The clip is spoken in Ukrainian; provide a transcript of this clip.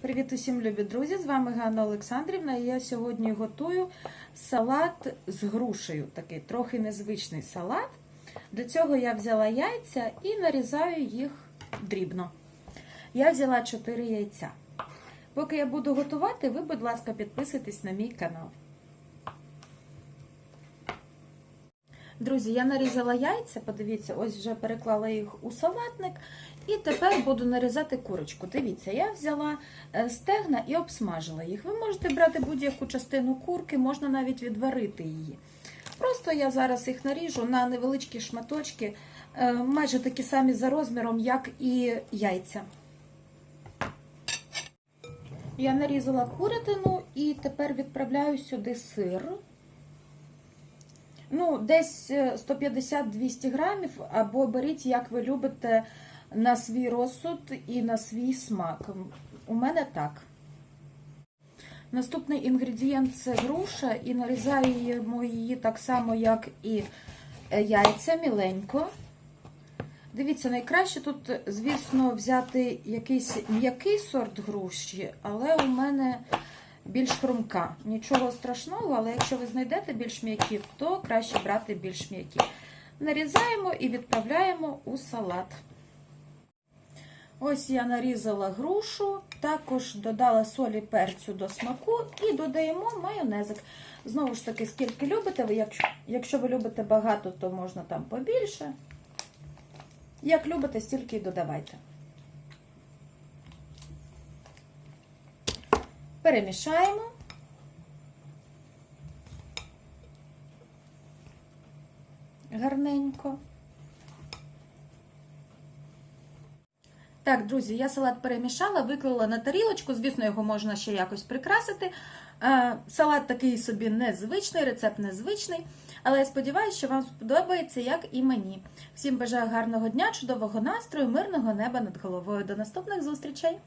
Привіт усім любі друзі! З вами Ганна Олександрівна. І я сьогодні готую салат з грушею. Такий трохи незвичний салат. До цього я взяла яйця і нарізаю їх дрібно. Я взяла 4 яйця. Поки я буду готувати, ви, будь ласка, підписуйтесь на мій канал. Друзі, я нарізала яйця, подивіться, ось вже переклала їх у салатник. І тепер буду нарізати курочку. Дивіться, я взяла е, стегна і обсмажила їх. Ви можете брати будь-яку частину курки, можна навіть відварити її. Просто я зараз їх наріжу на невеличкі шматочки, е, майже такі самі за розміром, як і яйця. Я нарізала курятину і тепер відправляю сюди сир. Ну, десь 150-200 грамів, або беріть, як ви любите, на свій розсуд і на свій смак. У мене так. Наступний інгредієнт це груша, і нарізаємо її так само, як і яйця міленько. Дивіться, найкраще тут, звісно, взяти якийсь м'який сорт груші, але у мене більш хрумка. Нічого страшного, але якщо ви знайдете більш м'які, то краще брати більш м'які. Нарізаємо і відправляємо у салат. Ось я нарізала грушу, також додала солі перцю до смаку і додаємо майонезик. Знову ж таки, скільки любите, ви, якщо, ви любите багато, то можна там побільше. Як любите, стільки і додавайте. Перемішаємо. Гарненько. Так, друзі, я салат перемішала, виклала на тарілочку. Звісно, його можна ще якось прикрасити. Салат такий собі незвичний, рецепт незвичний. Але я сподіваюся, що вам сподобається, як і мені. Всім бажаю гарного дня, чудового настрою, мирного неба над головою. До наступних зустрічей!